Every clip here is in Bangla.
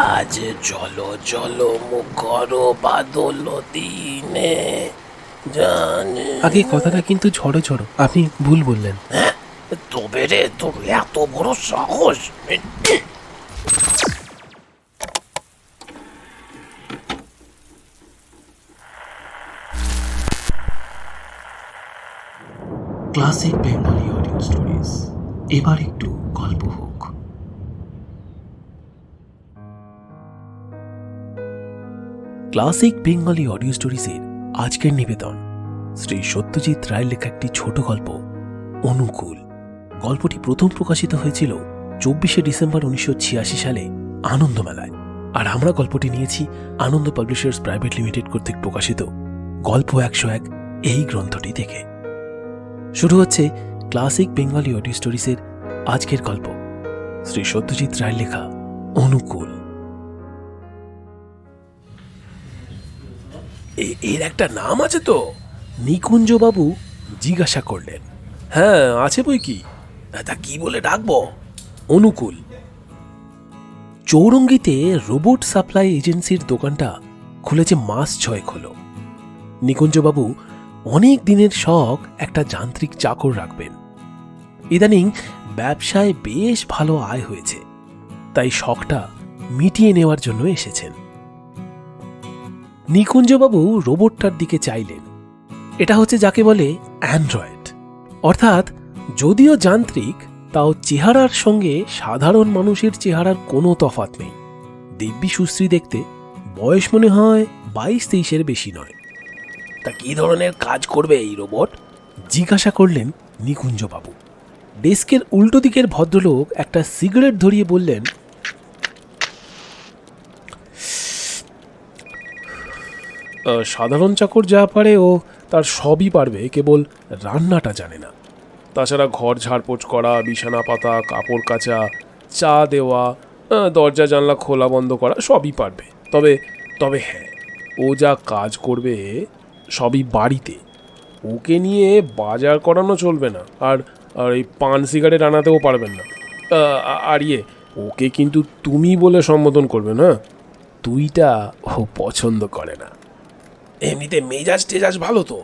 আজ চলো চলো মুখর বাদল দিনে। জানে। আগে কথাটা কিন্তু ঝড়ো ঝড়ো। আপনি ভুল বললেন। তবে রে তোর এত বড় সাহস। Classic Bengali audio stories. এবার একটু গল্প হোক। ক্লাসিক বেঙ্গলি অডিও স্টোরিজের আজকের নিবেদন। শ্রী সত্যজিৎ রায়ের লেখা একটি ছোট গল্প, অনুকূল। গল্পটি প্রথম প্রকাশিত হয়েছিল চব্বিশে ডিসেম্বর উনিশশো ছিয়াশি সালে আনন্দমেলায়। আর আমরা গল্পটি নিয়েছি আনন্দ পাবলিশার্স প্রাইভেট লিমিটেড কর্তৃক প্রকাশিত গল্প একশো এক, এই গ্রন্থটি থেকে। শুরু হচ্ছে ক্লাসিক বেঙ্গলি অডিও স্টোরিজের আজকের গল্প। শ্রী সত্যজিৎ রায়ের লেখা, অনুকূল। এর একটা নাম আছে তো। নিকুঞ্জবাবু জিজ্ঞাসা করলেন। হ্যাঁ আছে বই কি? তা কি বলে ডাকবো? অনুকূল। চৌরঙ্গিতে রোবট সাপ্লাই এজেন্সির দোকানটা খুলেছে মাস ছয়েক হলো। নিকুঞ্জবাবু অনেক দিনের শখ একটা যান্ত্রিক চাকর রাখবেন। ইদানিং ব্যবসায় বেশ ভালো আয় হয়েছে, তাই শখটা মিটিয়ে নেওয়ার জন্য এসেছেন। নিকুঞ্জবাবু রোবটটার দিকে চাইলেন। এটা হচ্ছে যাকে বলে অ্যান্ড্রয়েড। অর্থাৎ যদিও যান্ত্রিক, তাও চেহারার সঙ্গে সাধারণ মানুষের চেহারার কোনো তফাৎ নেই। দিব্যি সুশ্রী দেখতে বয়স মনে হয় বাইশ তেইশের বেশি নয়। তা কি ধরনের কাজ করবে এই রোবট? জিজ্ঞাসা করলেন নিকুঞ্জবাবু। ডেস্কের উল্টো দিকের ভদ্রলোক একটা সিগারেট ধরিয়ে বললেন সাধারণ চাকর যা পারে ও তার সবই পারবে কেবল রান্নাটা জানে না। তাছাড়া ঘর ঝাড়পোছ করা, বিছানা পাতা, কাপড় কাচা, চা দেওয়া দরজা, জানলা খোলা বন্ধ করা, সবই পারবে। তবে তবে হ্যাঁ ও যা কাজ করবে সবই বাড়িতে। ওকে নিয়ে বাজার করানো চলবে না, আর আর এই পান সিগারেট আনাতেও পারবেন না। আর ইয়ে ওকে কিন্তু তুমি বলে সম্বোধন করবে না। তুইটা ও পছন্দ করে না। এমনিতে মেজাজ টেজাজ ভালো তো?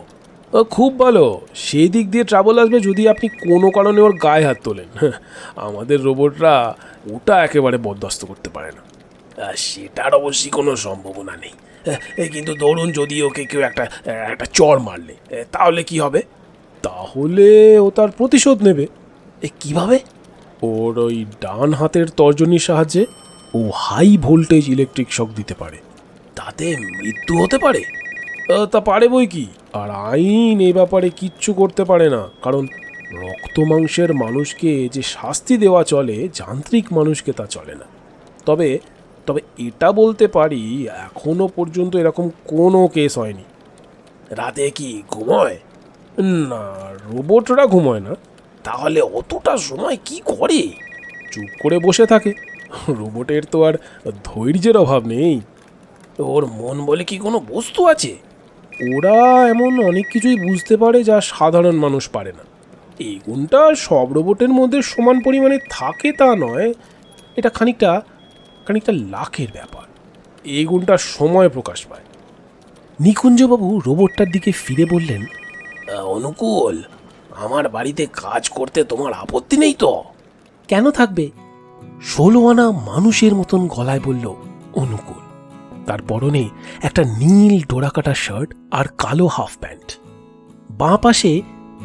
ও, খুব ভালো। সেই দিক দিয়ে ট্রাবল আসবে যদি আপনি কোনো কারণে ওর গায়ে হাত তোলেন। হ্যাঁ, আমাদের রোবটরা ওটা একেবারে বরদাস্ত করতে পারে না। সেটার অবশ্যই কোনো সম্ভাবনা নেই। এ, কিন্তু ধরুন যদি ওকে কেউ একটা একটা চর মারলে তাহলে কি হবে? তাহলে ও তার প্রতিশোধ নেবে। এ কীভাবে? ওর ওই ডান হাতের তর্জনীর সাহায্যে ও হাই ভোল্টেজ ইলেকট্রিক শক দিতে পারে। তাতে মৃত্যু হতে পারে। তা পারে বই কি? আর আইন এ ব্যাপারে কিচ্ছু করতে পারে না। কারণ রক্ত মাংসের মানুষকে যে শাস্তি দেওয়া চলে, যান্ত্রিক মানুষকে তা চলে না। তবে তবে এটা বলতে পারি, এখনও পর্যন্ত এরকম কোনো কেস হয়নি। রাতে কি ঘুমোয়? না, রোবটরা ঘুমোয় না। তাহলে অতটা সময় কি করে? চুপ করে বসে থাকে। রোবটের তো আর ধৈর্যের অভাব নেই। ওর মন বলে কি কোনো বস্তু আছে? ওরা এমন অনেক কিছুই বুঝতে পারে যা সাধারণ মানুষ পারে না। এই গুণটা সব রোবটের মধ্যে সমান পরিমাণে থাকে তা নয়, এটা খানিকটা খানিকটা লাখের ব্যাপার। এই গুণটা সময় প্রকাশ পায়। নিকুঞ্জবাবু রোবটটার দিকে ফিরে বললেন অনুকূল, আমার বাড়িতে কাজ করতে তোমার আপত্তি নেই তো? কেন থাকবে? ষোলো আনা মানুষের মতন গলায় বলল, অনুকূল। তার পরনে একটা নীল ডোরাকাটা শার্ট আর কালো হাফ প্যান্ট। বাঁ পাশে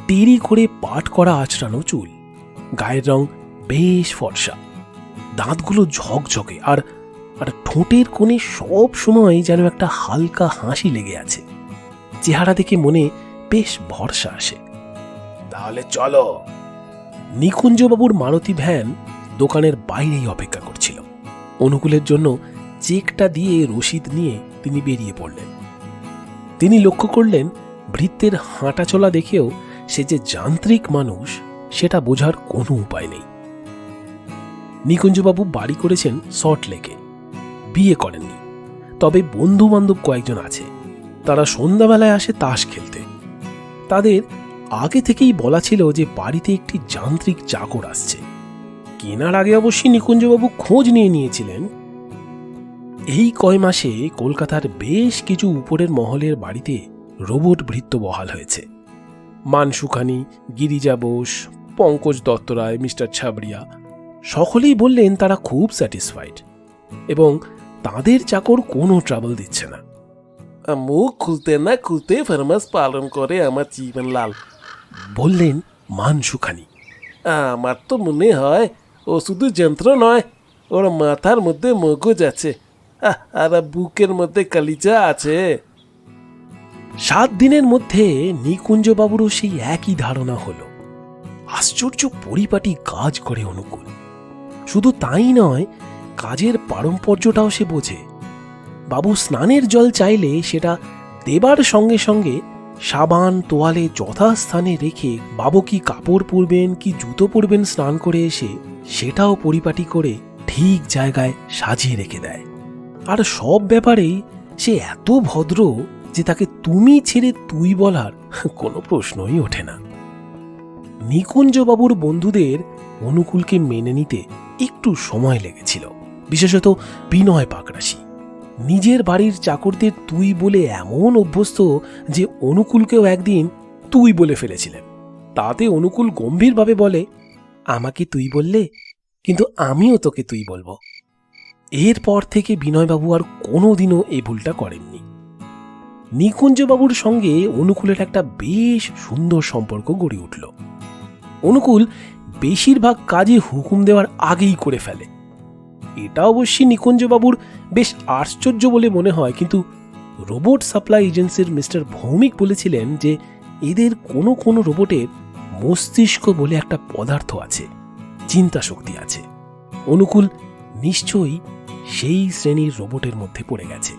দেরি করে পাট করা আঁচড়ানো চুল। গায়ের রং বেশ ফর্সা। দাঁতগুলো ঝকঝকে আর আর ঠোঁটের কোণে সব সময় যেন একটা হালকা হাসি লেগে আছে। চেহারা দেখে মনে বেশ ভরসা আসে। তাহলে চলো। নিকুঞ্জবাবুর মারুতি ভ্যান দোকানের বাইরেই অপেক্ষা করছিল। অনুকূলের জন্য চেকটা দিয়ে রসিদ নিয়ে তিনি বেরিয়ে পড়লেন। তিনি লক্ষ্য করলেন, ভৃত্যের হাঁটাচলা দেখেও সে যে যান্ত্রিক মানুষ, সেটা বোঝার কোনো উপায় নেই। নিকুঞ্জবাবু বাড়ি করেছেন সল্ট লেকে। বিয়ে করেননি। তবে বন্ধু বান্ধব কয়েকজন আছে। তারা সন্ধ্যাবেলায় আসে তাস খেলতে। তাদের আগে থেকেই বলা ছিল যে বাড়িতে একটি যান্ত্রিক চাকর আসছে। কেনার আগে অবশ্যই নিকুঞ্জবাবু খোঁজ নিয়ে নিয়েছিলেন এই কয় মাসে কলকাতার বেশ কিছু উপরের মহলের বাড়িতে রোবট ভৃত্য বহাল হয়েছে। মানসুখানি গিরিজা বোস পঙ্কজ দত্তরায় মিস্টার ছাবড়িয়া সকলেই বললেন তারা খুব স্যাটিসফাইড এবং তাদের চাকর কোনো ট্রাবল দিচ্ছে না। মুখ খুলতে না খুলতে ফরমাস পালন করে আমার জীবন লাল। বললেন মানসুখানি। আমার তো মনে হয় ও শুধু যন্ত্র নয় ওর মাথার মধ্যে মগজ আছে। আর বুকের মধ্যে কালিচা আছে। সাত দিনের মধ্যে নিকুঞ্জবাবুরও সেই একই ধারণা হলো। আশ্চর্য পরিপাটি কাজ করে অনুকূল। শুধু তাই নয়, কাজের পারম্পর্যটাও সে বোঝে। বাবু স্নানের জল চাইলে সেটা দেবার সঙ্গে সঙ্গে সাবান, তোয়ালে যথাস্থানে রেখে বাবু কি কাপড় পরবেন, কি জুতো পরবেন স্নান করে এসে সেটাও পরিপাটি করে ঠিক জায়গায় সাজিয়ে রেখে দেয়। আর সব ব্যাপারেই সে এত ভদ্র যে তাকে তুমি ছেড়ে তুই বলার কোনো প্রশ্নই ওঠে না। নিকুঞ্জবাবুর বন্ধুদের অনুকূলকে মেনে নিতে একটু সময় লেগেছিল, বিশেষত বিনয় পাকরাশি নিজের বাড়ির চাকরদের তুই বলে এমন অভ্যস্ত যে অনুকূলকেও একদিন তুই বলে ফেলেছিলেন। তাতে অনুকূল গম্ভীরভাবে বলে, আমাকে তুই বললে, কিন্তু আমিও তোকে তুই বলব। এরপর থেকে বিনয়বাবু আর কোনোদিনও এই ভুলটা করেননি। নিকুঞ্জবাবুর সঙ্গে অনুকূলের একটা বেশ সুন্দর সম্পর্ক গড়ে উঠল। অনুকূল বেশিরভাগ কাজে হুকুম দেওয়ার আগেই করে ফেলে। এটা অবশ্যই নিকুঞ্জবাবুর বেশ আশ্চর্য বলে মনে হয়, কিন্তু রোবট সাপ্লাই এজেন্সির মিস্টার ভৌমিক বলেছিলেন যে এদের কোনো কোনো রোবটের মস্তিষ্ক বলে একটা পদার্থ আছে চিন্তা শক্তি আছে। অনুকূল নিশ্চয়ই সেই শ্রেণির রোবটের মধ্যে পড়ে গেছে।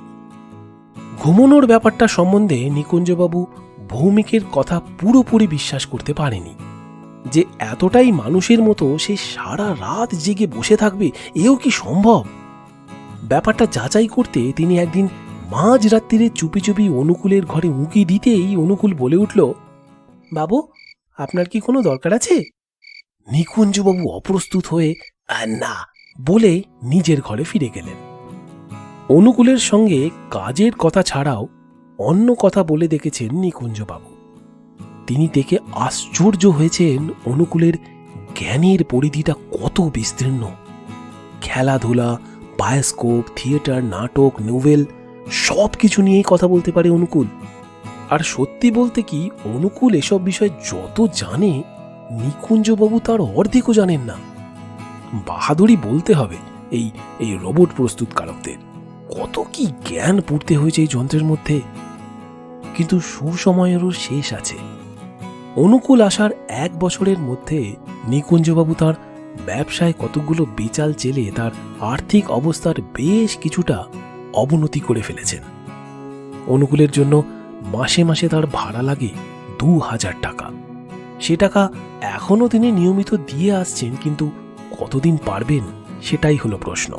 ঘুমনোর ব্যাপারটা সম্বন্ধে নিকুঞ্জবাবু ভৌমিকের কথা পুরোপুরি বিশ্বাস করতে পারেনি। যে এতটাই মানুষের মতো সে সারা রাত জেগে বসে থাকবে এও কি সম্ভব? ব্যাপারটা যাচাই করতে তিনি একদিন মাঝ রাত্রিরে চুপি চুপি অনুকূলের ঘরে উঁকি দিতেই অনুকূল বলে উঠল বাবু আপনার কি কোনো দরকার আছে? নিকুঞ্জবাবু অপ্রস্তুত হয়ে "আহ, না বলে নিজের ঘরে ফিরে গেলেন। অনুকূলের সঙ্গে কাজের কথা ছাড়াও অন্য কথা বলে দেখেছেন নিকুঞ্জবাবু। তিনি দেখে আশ্চর্য হয়েছেন অনুকূলের জ্ঞানের পরিধিটা কত বিস্তীর্ণ। খেলাধুলা, বায়োস্কোপ, থিয়েটার, নাটক, নোভেল সব কিছু নিয়েই কথা বলতে পারে অনুকূল। আর সত্যি বলতে কি, অনুকূল এসব বিষয়ে যত জানে, নিকুঞ্জবাবু তার অর্ধেকও জানেন না। বাহাদুরি বলতে হবে এই এই রোবট প্রস্তুতকারকদের কত কি জ্ঞান পড়তে হয়েছে এই যন্ত্রের মধ্যে। কিন্তু সুসময়েরও শেষ আছে। অনুকূল আসার এক বছরের মধ্যে নিকুঞ্জবাবু তার ব্যবসায় কতগুলো বেচাল চেলে তার আর্থিক অবস্থার বেশ কিছুটা অবনতি করে ফেলেছেন। অনুকূলের জন্য মাসে মাসে তার ভাড়া লাগে দু হাজার টাকা। সে টাকা এখনও তিনি নিয়মিত দিয়ে আসছেন, কিন্তু কতদিন পারবেন সেটাই হলো প্রশ্ন।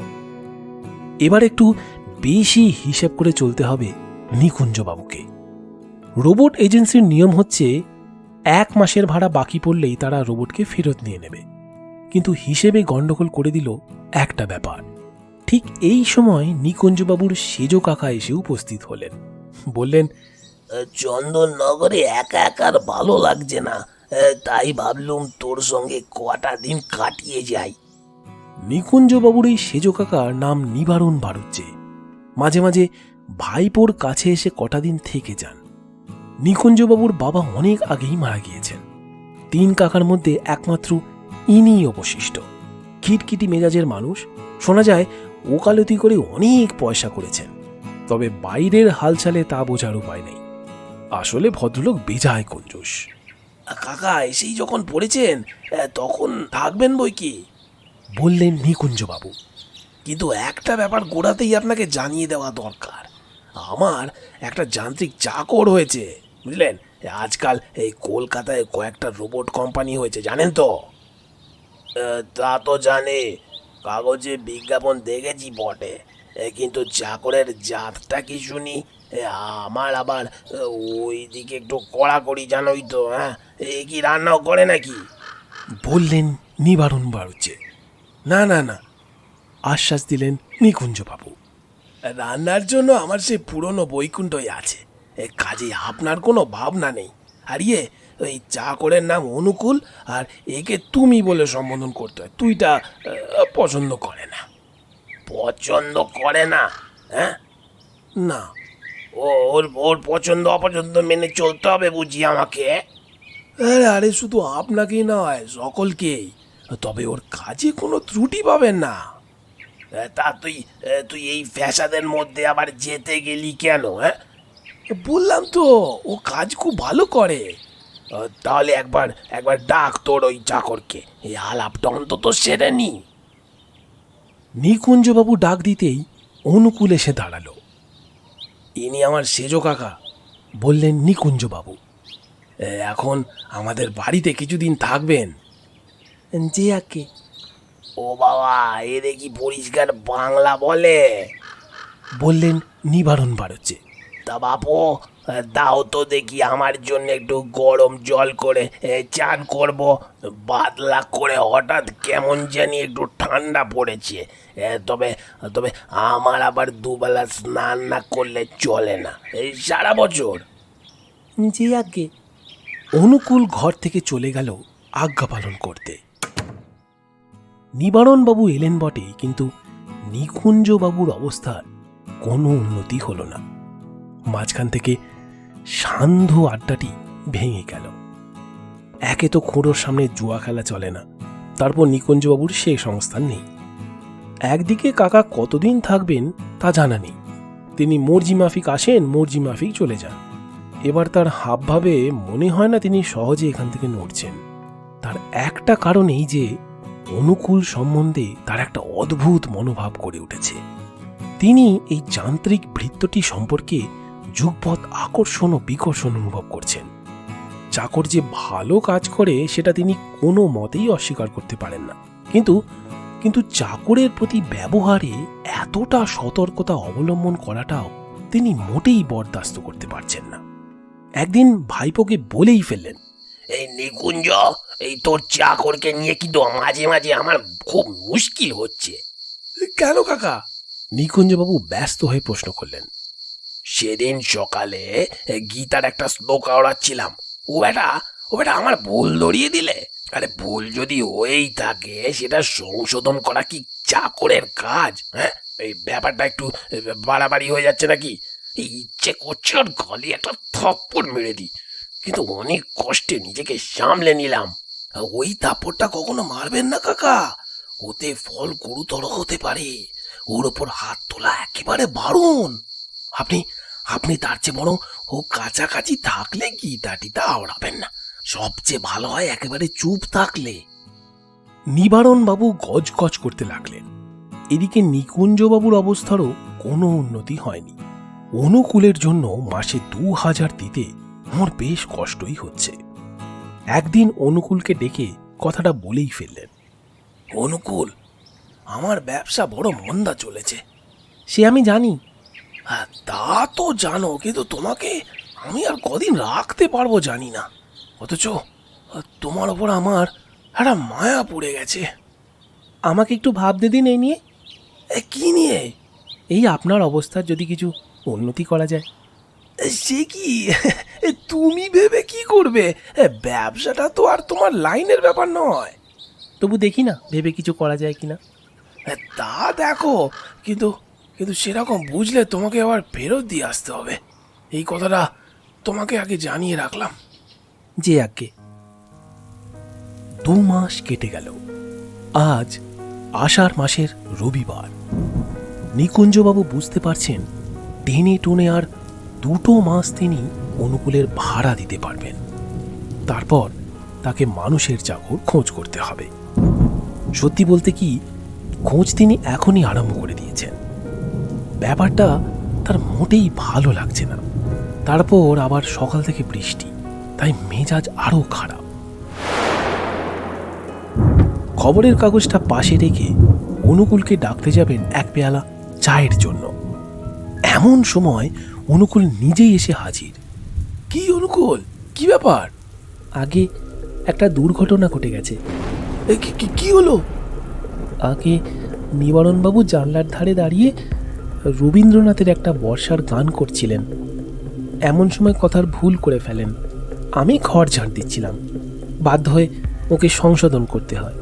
এবার একটু বেশি হিসেব করে চলতে হবে নিকুঞ্জবাবুকে। রোবট এজেন্সির নিয়ম হচ্ছে, এক মাসের ভাড়া বাকি পড়লেই তারা রোবটকে ফেরত নিয়ে নেবে। কিন্তু হিসেবে গন্ডগোল করে দিল একটা ব্যাপার। ঠিক এই সময় নিকুঞ্জবাবুর সেজো কাকা এসে উপস্থিত হলেন। বললেন, চন্দননগরে একা একা আর ভালো লাগছে না। তাই ভাবলুম তোর সঙ্গে কটা দিন কাটিয়ে যাই। নিকুঞ্জবাবুর এই সেজো কাকার নাম নিবারণ বাড়ুচ্ছে মাঝে মাঝে ভাইপোর কাছে এসে কটা দিন থেকে যান। নিকুঞ্জবাবুর বাবা অনেক আগেই মারা গিয়েছেন। তিন কাকার মধ্যে একমাত্র ইনি অবশিষ্ট। খিটখিটি মেজাজের মানুষ, শোনা যায়, ওকালতি করে অনেক পয়সা করেছেন। তবে বাইরের হালচালে তা বোঝার উপায় নেই। আসলে ভদ্রলোক বেজায় কঞ্জুস। কাকা, এসেই যখন পড়েছেন তখন থাকবেন বই কি? বললেন নিকুঞ্জবাবু। কিন্তু একটা ব্যাপার গোড়াতেই আপনাকে জানিয়ে দেওয়া দরকার। আমার একটা যান্ত্রিক চাকর হয়েছে, বুঝলেন? আজকাল এই কলকাতায় কয়েকটা রোবট কোম্পানি হয়েছে, জানেন তো? তা তো জানে, কাগজে বিজ্ঞাপন দেখেছি বটে। এ, কিন্তু চাকরের জাতটা কি শুনি? এ, আমার আবার ওই দিকে একটু কড়াকড়ি জানোই তো হ্যাঁ? এ কি রান্নাও করে নাকি? বললেন নিবারণ বাড়ুচ্ছে না না না আশ্বাস দিলেন নিকুঞ্জবাবু। রান্নার জন্য আমার সেই পুরনো বৈকুণ্ঠই আছে। এ কাজে আপনার কোনো ভাবনা নেই। আর ইয়ে ওই চাকরের নাম অনুকূল আর একে তুমি বলে সম্বোধন করতে হয়। তুইটা আহ, পছন্দ করে না। পছন্দ করে না হ্যাঁ? না। ও ওর ওর পছন্দ অপছন্দ মেনে চলতে হবে বুঝি আমাকে? আরে আরে শুধু আপনাকেই নয় সকলকেই। তবে ওর কাজে কোনো ত্রুটি পাবেন না। তা তুই তুই এই ফ্যাসাদের মধ্যে আবার যেতে গেলি কেন হ্যাঁ? বললাম তো ও কাজ খুব ভালো করে। তাহলে একবার একবার ডাক তোর ওই চাকরকে। এই আলাপটা অন্তত সেরে নি। নিকুঞ্জবাবু ডাক দিতেই অনুকূল এসে দাঁড়াল। ইনি আমার সেজো কাকা, বললেন নিকুঞ্জবাবু। এখন আমাদের বাড়িতে কিছুদিন থাকবেন? যে আগে ও বাবা এ দেখি পরিষ্কার বাংলা বলে? বললেন নিবারণ বাড়ছে তা বাপু দাও তো দেখি, আমার জন্য একটু গরম জল করে চান করব। বাদলা করে হঠাৎ কেমন জানি একটু ঠান্ডা পড়েছে। তবে তবে আমার আবার দুবেলা স্নান না করলে চলে না। এই সারা বছর। যে আগে অনুকূল ঘর থেকে চলে গেল আজ্ঞা পালন করতে। নিবারণবাবু এলেন বটে, কিন্তু নিকুঞ্জবাবুর অবস্থার কোনো উন্নতি হলো না। মাঝখান থেকে সান্ধ্য আড্ডাটি ভেঙে গেল। একে তো খুঁড়োর সামনে জুয়া খেলা চলে না, তারপর নিকুঞ্জবাবুর সে সংস্থান নেই। একদিকে কাকা কতদিন থাকবেন তা জানা নেই। তিনি মর্জি মাফিক আসেন, মর্জি মাফিক চলে যান। এবার তার হাবভাবে মনে হয় না তিনি সহজে এখান থেকে নড়ছেন। তার একটা কারণ এই যে, অনুকূল সম্বন্ধে তার একটা অদ্ভুত মনোভাব গড়ে উঠেছে। তিনি এই যান্ত্রিক বৃত্তটি সম্পর্কে যুগপৎ আকর্ষণ ও বিকর্ষণ অনুভব করছেন। চাকর যে ভালো কাজ করে সেটা তিনি কোনো মতেই অস্বীকার করতে পারেন না। কিন্তু কিন্তু চাকরের প্রতি ব্যবহারে এতটা সতর্কতা অবলম্বন করাটাও তিনি মোটেই বরদাস্ত করতে পারছেন না। একদিন ভাইপোকে বলেই ফেললেন এই নিকুঞ্জ এই তোর চাকরকে নিয়ে কিন্তু মাঝে মাঝে আমার খুব মুশকিল হচ্ছে। কেন কাকা? নিকুঞ্জবাবু ব্যস্ত হয়ে প্রশ্ন করলেন সেদিন সকালে গীতার একটা শ্লোক ওড়াচ্ছিলাম ও বেটা ও বেটা আমার ভুল ধরিয়ে দিলে? আরে ভুল যদি হয়েই থাকে, সেটা সংশোধন করা কি চাকরের কাজ? হ্যাঁ? এই ব্যাপারটা একটু বাড়াবাড়ি হয়ে যাচ্ছে নাকি? ইচ্ছে করছে ওর গলে একটা থপ্পড় মেরে দিই, কিন্তু অনেক কষ্টে নিজেকে সামলে নিলাম। ওই থাপ্পড়টা কখনো মারবেন না কাকা। ওতে ফল গুরুতর হতে পারে। ওর ওপর হাত তোলা একেবারে বারণ আপনি আপনি তার চেয়ে বরং ও কাছাকাছি থাকলে গীতাটিতা আওড়াবেন না? সবচেয়ে ভালো হয় একেবারে চুপ থাকলে। নিবারণ নিবারণবাবু গজগজ করতে লাগলেন। এদিকে নিকুঞ্জবাবুর অবস্থারও কোনো উন্নতি হয়নি। অনুকূলের জন্য মাসে দু হাজার দিতে আমার বেশ কষ্টই হচ্ছে। একদিন অনুকূলকে ডেকে কথাটা বলেই ফেললেন। অনুকূল, আমার ব্যবসা বড় মন্দা চলেছে। সে আমি জানি হ্যাঁ তা তো জানো কিন্তু তোমাকে আমি আর কদিন রাখতে পারব জানি না। অথচ তোমার ওপর আমার একটা মায়া পড়ে গেছে। আমাকে একটু ভাবতে দিন এই নিয়ে। এ, কি নিয়ে? এই আপনার অবস্থার যদি কিছু উন্নতি করা যায়। সে কি? এ, তুমি ভেবে কি করবে? ব্যবসাটা তো আর তোমার লাইনের ব্যাপার নয়। তবু দেখি না ভেবে কিছু করা যায় কিনা। এ, তা দেখো কিন্তু কিন্তু সেরকম বুঝলে তোমাকে আবার ফেরত দিয়ে আসতে হবে। এই কথাটা তোমাকে আগে জানিয়ে রাখলাম। যে আজ্ঞে দু মাস কেটে গেল। আজ আষাঢ় মাসের রবিবার। নিকুঞ্জবাবু বুঝতে পারছেন, টেনে টুনে আর দুটো মাস তিনি অনুকূলের ভাড়া দিতে পারবেন। তারপর তাকে মানুষের চাকর খোঁজ করতে হবে। সত্যি বলতে কি, খোঁজ তিনি এখনই আরম্ভ করে দিয়েছেন। ব্যাপারটা তার মোটেই ভালো লাগছে না। তারপর আবার সকাল থেকে বৃষ্টি, তাই মেজাজ আরও খারাপ। খবরের কাগজটা পাশে রেখে অনুকূলকে ডাকতে যাবেন এক পেয়ালা চায়ের জন্য। এমন সময় অনুকূল নিজেই এসে হাজির। কি অনুকূল? কি ব্যাপার? আগে একটা দুর্ঘটনা ঘটে গেছে। কি হলো? আগে নিবারণবাবু জানলার ধারে দাঁড়িয়ে রবীন্দ্রনাথের একটা বর্ষার গান করছিলেন। এমন সময় কথার ভুল করে ফেলেন। আমি ঘর ঝাড় দিচ্ছিলাম। বাধ্য হয়ে ওকে সংশোধন করতে হয়।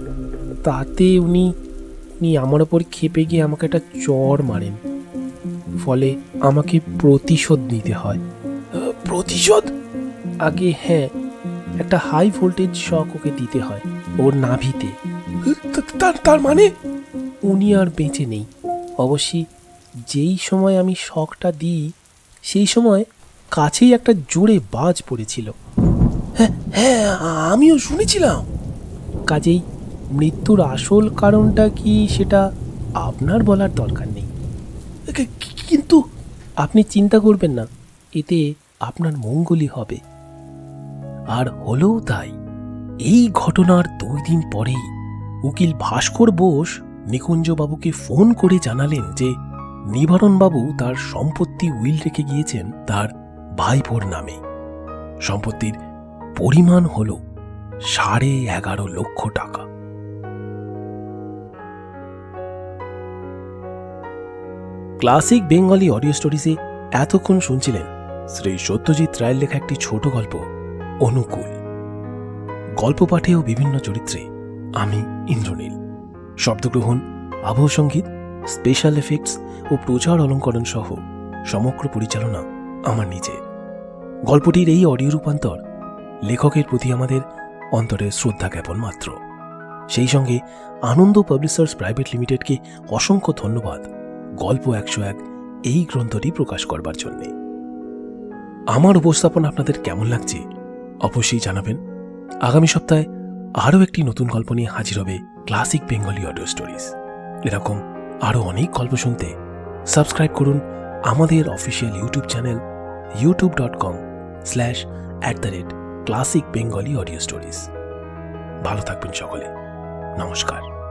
তাতে উনি উনি আমার ওপর খেপে গিয়ে আমাকে একটা চর মারেন। ফলে আমাকে প্রতিশোধ নিতে হয়। প্রতিশোধ? আগে হ্যাঁ একটা হাই ভোল্টেজ শক ওকে দিতে হয়, ওর নাভিতে। তার মানে? উনি আর বেঁচে নেই। অবশ্যই যেই সময় আমি শখটা দিই, সেই সময় কাছেই একটা জোরে বাজ পড়েছিল। হ্যাঁ হ্যাঁ আমিও শুনেছিলাম। কাজেই মৃত্যুর আসল কারণটা কি সেটা আপনার বলার দরকার নেই। কিন্তু আপনি চিন্তা করবেন না, এতে আপনার মঙ্গলই হবে। আর হলেও তাই, এই ঘটনার দুই দিন পরেই উকিল ভাস্কর বোস নিকুঞ্জবাবুকে ফোন করে জানালেন যে নিবারণবাবু তার সম্পত্তি উইল রেখে গিয়েছেন তার ভাইপোর নামে। সম্পত্তির পরিমাণ হল সাড়ে এগারো লক্ষ টাকা। ক্লাসিক বেঙ্গলি অডিও স্টোরিজে এতক্ষণ শুনছিলেন শ্রী সত্যজিৎ রায়ের লেখা একটি ছোট গল্প, অনুকূল। গল্প পাঠে ও বিভিন্ন চরিত্রে আমি ইন্দ্রনীল। শব্দগ্রহণ, আবহ সংগীত স্পেশাল এফেক্টস ও প্রচার অলঙ্করণ সহ সমগ্র পরিচালনা আমার নিজে গল্পটির এই অডিও রূপান্তর লেখকের প্রতি আমাদের অন্তরের শ্রদ্ধা জ্ঞাপন মাত্র। সেই সঙ্গে আনন্দ পাবলিশার্স প্রাইভেট লিমিটেডকে অসংখ্য ধন্যবাদ গল্প একশো এক এই গ্রন্থটি প্রকাশ করবার জন্যে। আমার উপস্থাপন আপনাদের কেমন লাগছে অবশ্যই জানাবেন। আগামী সপ্তাহে আরও একটি নতুন গল্প নিয়ে হাজির হবে ক্লাসিক বেঙ্গলি অডিও স্টোরিজ। এরকম আরও অনেক গল্প শুনতে সাবস্ক্রাইব করুন আমাদের official YouTube channel YouTube dot com slash at the rate classic Bengali audio stories ভালো থাকবেন সকলে। নমস্কার।